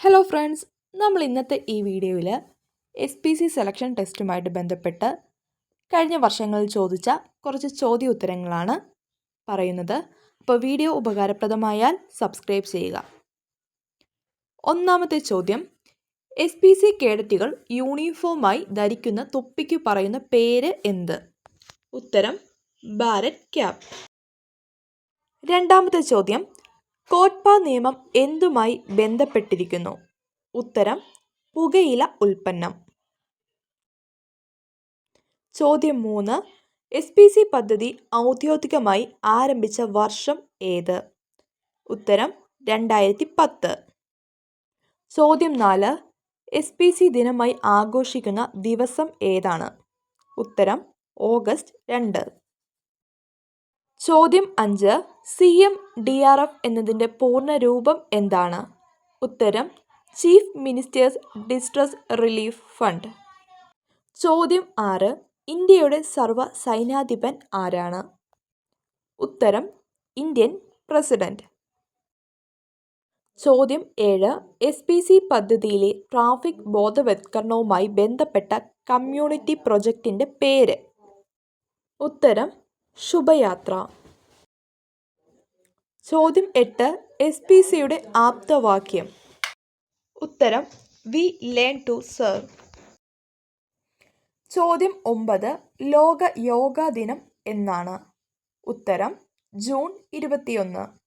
Hello friends നമ്മൾ ഇന്നത്തെ ഈ വീഡിയോയിൽ എസ് പി സി സെലക്ഷൻ ടെസ്റ്റുമായിട്ട് ബന്ധപ്പെട്ട് കഴിഞ്ഞ വർഷങ്ങളിൽ ചോദിച്ച കുറച്ച് ചോദ്യ ഉത്തരങ്ങളാണ് പറയുന്നത്. അപ്പോൾ വീഡിയോ ഉപകാരപ്രദമായാൽ സബ്സ്ക്രൈബ് ചെയ്യുക. ഒന്നാമത്തെ ചോദ്യം എസ് പി സി കേഡറ്റുകൾ യൂണിഫോമായി ധരിക്കുന്ന തൊപ്പിക്ക് പറയുന്ന പേര് എന്ത്? ഉത്തരം ബാരറ്റ് ക്യാപ് രണ്ടാമത്തെ ചോദ്യം കോട്ട്പ നിയമം എന്തുമായി ബന്ധപ്പെട്ടിരിക്കുന്നു? ഉത്തരം പുകയില ഉൽപ്പന്നം. ചോദ്യം മൂന്ന് എസ് പി സി പദ്ധതി ഔദ്യോഗികമായി ആരംഭിച്ച വർഷം ഏത്? ഉത്തരം രണ്ടായിരത്തി പത്ത് ചോദ്യം നാല് എസ് പി സി ദിനമായി ആഘോഷിക്കുന്ന ദിവസം ഏതാണ്? ഉത്തരം ഓഗസ്റ്റ് രണ്ട്. ചോദ്യം അഞ്ച്. C M D R F എന്നതിന്റെ പൂർണ രൂപം എന്താണ്? ഉത്തരം chief ministers distress relief fund. ചോദ്യം ആറ്. ഇന്ത്യയുടെ സർവ സൈനാധിപൻ ആരാണ്? ഉത്തരം ഇന്ത്യൻ പ്രസിഡന്റ്. ചോദ്യം ഏഴ്. എസ് പി സി പദ്ധതിയിലെ ട്രാഫിക് ബോധവത്കരണവുമായി ബന്ധപ്പെട്ട കമ്മ്യൂണിറ്റി പ്രൊജക്റ്റിന്റെ പേര്. ഉത്തരം ശുഭയാത്ര. ചോദ്യം എട്ട്. എസ് പി സിയുടെ ആപ്തവാക്യം. ഉത്തരം വി ലേൺ ടു സെർവ്. ചോദ്യം ഒമ്പത്. ലോക യോഗാ ദിനം എന്നാണ്. ഉത്തരം ജൂൺ ഇരുപത്തിയൊന്ന്.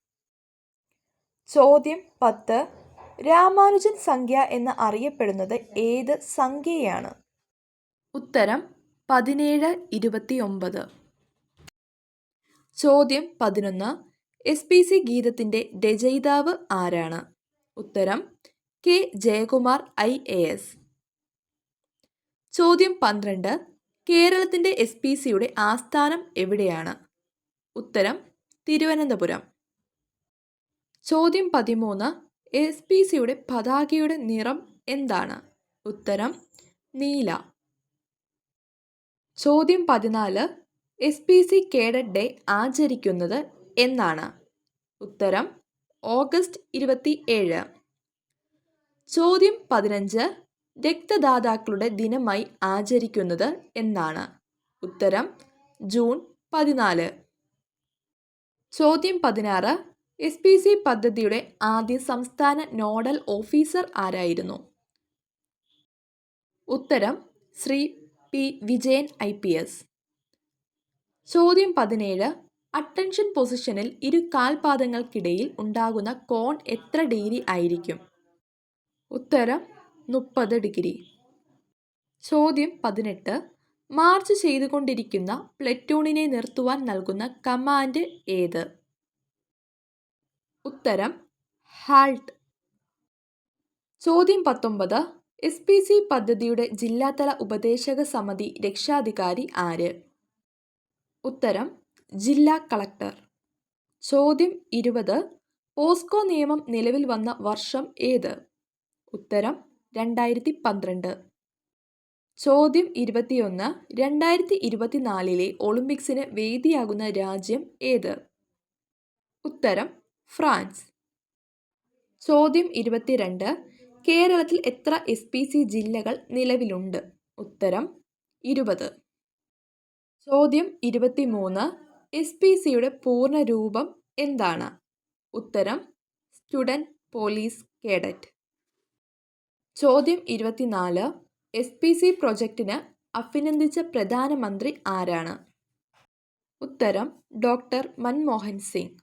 ചോദ്യം പത്ത്. രാമാനുജൻ സംഖ്യ എന്ന് അറിയപ്പെടുന്നത് ഏത് സംഖ്യയാണ്? ഉത്തരം പതിനേഴ് ഇരുപത്തിയൊമ്പത്. ചോദ്യം പതിനൊന്ന്. എസ് പി സി ഗീതത്തിന്റെ രചയിതാവ് ആരാണ്? ഉത്തരം K. Jayakumar I A S. ചോദ്യം പന്ത്രണ്ട്. കേരളത്തിന്റെ എസ് പി സിയുടെ ആസ്ഥാനം എവിടെയാണ്? ഉത്തരം തിരുവനന്തപുരം. ചോദ്യം പതിമൂന്ന്. എസ് പി സിയുടെ പതാകയുടെ നിറം എന്താണ്? ഉത്തരം നീല. ചോദ്യം പതിനാല്. S P C cadet day ആചരിക്കുന്നത് എന്നാണ്. ഉത്തരം ഓഗസ്റ്റ് ഇരുപത്തി ഏഴ് ചോദ്യം പതിനഞ്ച് രക്തദാതാക്കളുടെ ദിനമായി ആചരിക്കുന്നത് എന്നാണ്. ഉത്തരം ജൂൺ പതിനാല്. ചോദ്യം പതിനാറ് എസ് പി സി പദ്ധതിയുടെ ആദ്യ സംസ്ഥാന നോഡൽ ഓഫീസർ ആരായിരുന്നു? ഉത്തരം Shri P Vijayan I P S. ചോദ്യം പതിനേഴ്. അറ്റൻഷൻ പൊസിഷനിൽ ഇരു കാൽപാദങ്ങൾക്കിടയിൽ ഉണ്ടാകുന്ന കോൺ എത്ര ഡിഗ്രി ആയിരിക്കും? ഉത്തരം മുപ്പത് ഡിഗ്രി. ചോദ്യം പതിനെട്ട്. മാർച്ച് ചെയ്തുകൊണ്ടിരിക്കുന്ന പ്ലറ്റൂണിനെ നിർത്തുവാൻ നൽകുന്ന കമാൻഡ് ഏത്? ഉത്തരം ഹാൾട്ട്. ചോദ്യം പത്തൊമ്പത്. എസ് പി സി പദ്ധതിയുടെ ജില്ലാതല ഉപദേശക സമിതി രക്ഷാധികാരി ആര്? ഉത്തരം ജില്ലാ കളക്ടർ. ചോദ്യം ഇരുപത് പോസ്കോ നിയമം നിലവിൽ വന്ന വർഷം ഏത്? ഉത്തരം രണ്ടായിരത്തി പന്ത്രണ്ട് ചോദ്യം ഇരുപത്തിയൊന്ന് രണ്ടായിരത്തി ഇരുപത്തിനാലിലെ ഒളിമ്പിക്സിന് വേദിയാകുന്ന രാജ്യം ഏത്? ഉത്തരം ഫ്രാൻസ്. ചോദ്യം ഇരുപത്തിരണ്ട് കേരളത്തിൽ എത്ര എസ് പി സി ജില്ലകൾ നിലവിലുണ്ട്? ഉത്തരം ഇരുപത്. ചോദ്യം ഇരുപത്തിമൂന്ന്. എസ് പി സിയുടെ പൂർണ രൂപം എന്താണ്? ഉത്തരം സ്റ്റുഡന്റ് പോലീസ് കേഡറ്റ്. ചോദ്യം ഇരുപത്തിനാല്. എസ് പി സി പ്രൊജക്റ്റിന് അഭിനന്ദിച്ച പ്രധാനമന്ത്രി ആരാണ്? ഉത്തരം ഡോക്ടർ മൻമോഹൻ സിംഗ്.